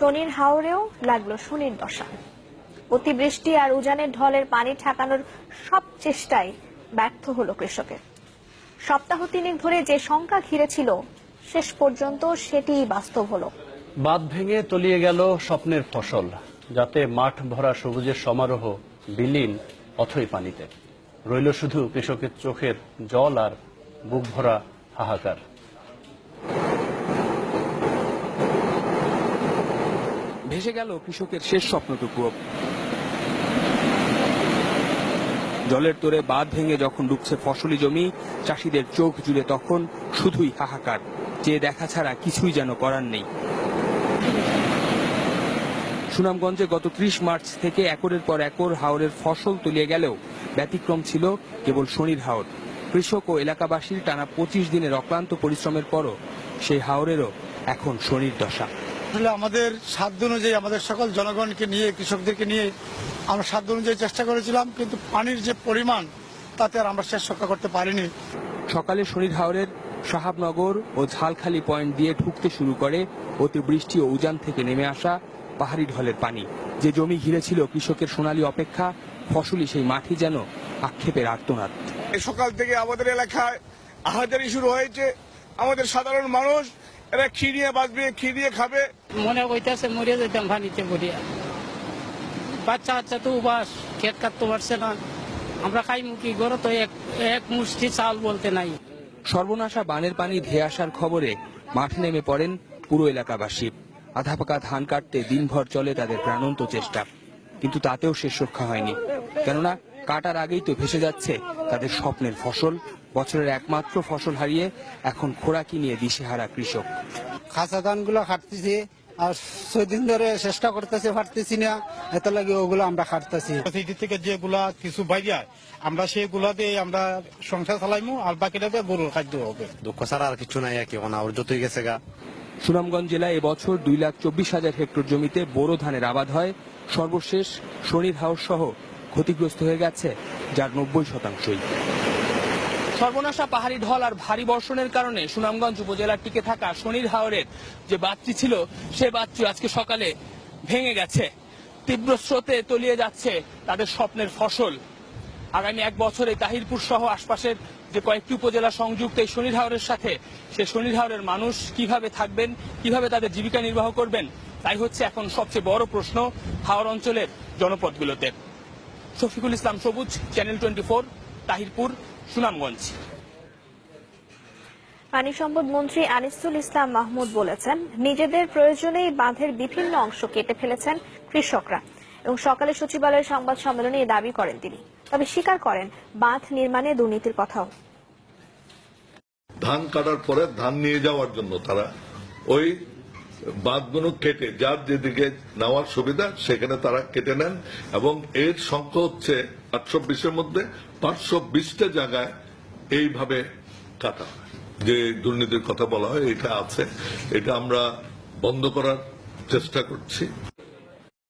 শনির হাওরেও লাগল শনির দশা। অতিবৃষ্টি আর উজানের ঢলের পানি ঠেকানোর সব চেষ্টায় ব্যর্থ হলো কৃষকের। সপ্তাহ তিনেক ধরে যে শঙ্কা ঘিরে ছিল শেষ পর্যন্ত সেটিই বাস্তব হলো। বাঁধ ভেঙে তলিয়ে গেল স্বপ্নের ফসল, যাতে মাঠ ভরা সবুজের সমারোহ বিলীন অথই পানিতে। রইল শুধু কৃষকের চোখের জল আর বুক ভরা হাহাকার। ভেসে গেল কৃষকের শেষ স্বপ্নটুকুও জলের তোরে বাঁধ ভেঙে যখন ডুবছে ফসলি জমি, চাষিদের চোখ জুড়ে তখন শুধুই হাহাকার, যে দেখা ছাড়া কিছুই যেন করার নেই। সুনামগঞ্জে গত ত্রিশ মার্চ থেকে একরের পর একর হাওরের ফসল তলিয়ে গেলেও ব্যতিক্রম ছিল কেবল শনির হাওর। কৃষক ও এলাকাবাসীর টানা পঁচিশ দিনের অক্লান্ত পরিশ্রমের পরও সেই হাওরেরও এখন শনির দশা। আসলে আমাদের সাধ্য অনুযায়ী আমাদের সকল জনগণকে নিয়ে কৃষকদেরকে নিয়ে আমরা সাধ্য অনুযায়ী চেষ্টা করেছিলাম কিন্তু পানির যে পরিমাণ তাতে আর আমরা শেষ রক্ষা করতে পারিনি। সকালে শনির হাওরের সাহাবনগর ও ঝালখালি পয়েন্ট দিয়ে ঢুকতে শুরু করে অতিবৃষ্টি ও উজান থেকে নেমে আসা পাহাড়ি ঢলের পানি। যে জমি ঘিরে ছিল কৃষকের সোনালী অপেক্ষা ফসলি সেই মাটি যেন আক্ষেপের আর্তনাদ। এই সকাল থেকে আমাদের এলাকায় আহাজারি শুরু হয়েছে। আমাদের সাধারণ মানুষ এরা খিরিয়ে বাঁচবে খিরিয়ে খাবে। মনে হইতেছে মরে যেতাম পানিতে পড়িয়া বাচ্চা বাচ্চা তো উবাস খেত কাটতে পারছে না। আমরা খাই মুখি গরো তো এক এক মুষ্টি চাল বলতে নাই। সর্বনাশা বানের পানি ধেয়ে আসার খবরে মাঠে নেমে পড়েন পুরো এলাকাবাসী। আধা পাকা ধান কাটতে দিনভর চলে তাদের প্রাণন্ত চেষ্টা। কিন্তু তাতেও শেষ রক্ষা হয়নি। কেননা কাটার আগেই তো ভেসে যাচ্ছে তাদের স্বপ্নের ফসল। বছরের একমাত্র ফসল হারিয়ে এখন খোরাকি নিয়ে দিশেহারা কৃষক। খাসা ধানগুলো খাটতেছি আর ছয়দিন ধরে চেষ্টা করতেছে পারতেছি না। এত লাগে ওগুলো আমরা খাটতেছি। সিটি থেকে যেগুলা কিছু বাইরে আমরা সেগুলা দিয়ে আমরা সংসার চালাইমু আর বাকিটা দিয়ে গরুর খাদ্য হবে। দুঃখ ছাড়া আর কিছু নাই আর কি অনাবর যতই গেছে গা। সুনামগঞ্জ জেলায় এবছর দুই লাখ চব্বিশ হাজার হেক্টর জমিতে বোরো ধানের আবাদ হয়। সর্বশেষ শনির হাওর সহ ক্ষতিগ্রস্ত হয়ে গেছে যার নব্বই শতাংশই। সর্বনাশা পাহাড়ি ঢল আর ভারী বর্ষণের কারণে সুনামগঞ্জ উপজেলার টিকে থাকা শনির হাওরের যে বাঁধটি ছিল, সে বাঁধটি আজকে সকালে ভেঙে গেছে। তীব্র স্রোতে তলিয়ে যাচ্ছে তাদের স্বপ্নের ফসল। আগামী এক বছরে তাহিরপুর সহ আশপাশের যে কয়েকটি উপজেলা সংযুক্ত এই শনির হাওরের সাথে, সে শনির হাওরের মানুষ কীভাবে থাকবেন, কীভাবে তাদের জীবিকা নির্বাহ করবেন, তাই হচ্ছে এখন সবচেয়ে বড় প্রশ্ন হাওর অঞ্চলের জনপদগুলোতে। শফিকুল ইসলাম সবুজ, চ্যানেল টোয়েন্টি তাহিরপুর সুনামগঞ্জ। পানি সম্পদ মন্ত্রী আনিসুল ইসলাম মাহমুদ বলেছেন নিজেদের প্রয়োজনেই বাঁধের বিভিন্ন অংশ কেটে ফেলেছেন কৃষকরা এবং সকালে সচিবালয়ের সংবাদ সম্মেলনে এ দাবি করেন তিনি। তবে স্বীকার করেন বাঁধ নির্মাণে দুর্নীতির কথাও। ধান কাটার পরে ধান নিয়ে যাওয়ার জন্য তারা ওই বাঁধগুলো কেটে, যার যেদিকে নেওয়ার সুবিধা, সেখানে তারা কেটে নেন এবং এর সংখ্যা হচ্ছে আটশো বিশের মধ্যে পাঁচশো বিশটা জায়গায় এইভাবে কাটা যে দুর্নীতির কথা বলা হয়, এটা আছে। এটা আমরা বন্ধ করার চেষ্টা করছি।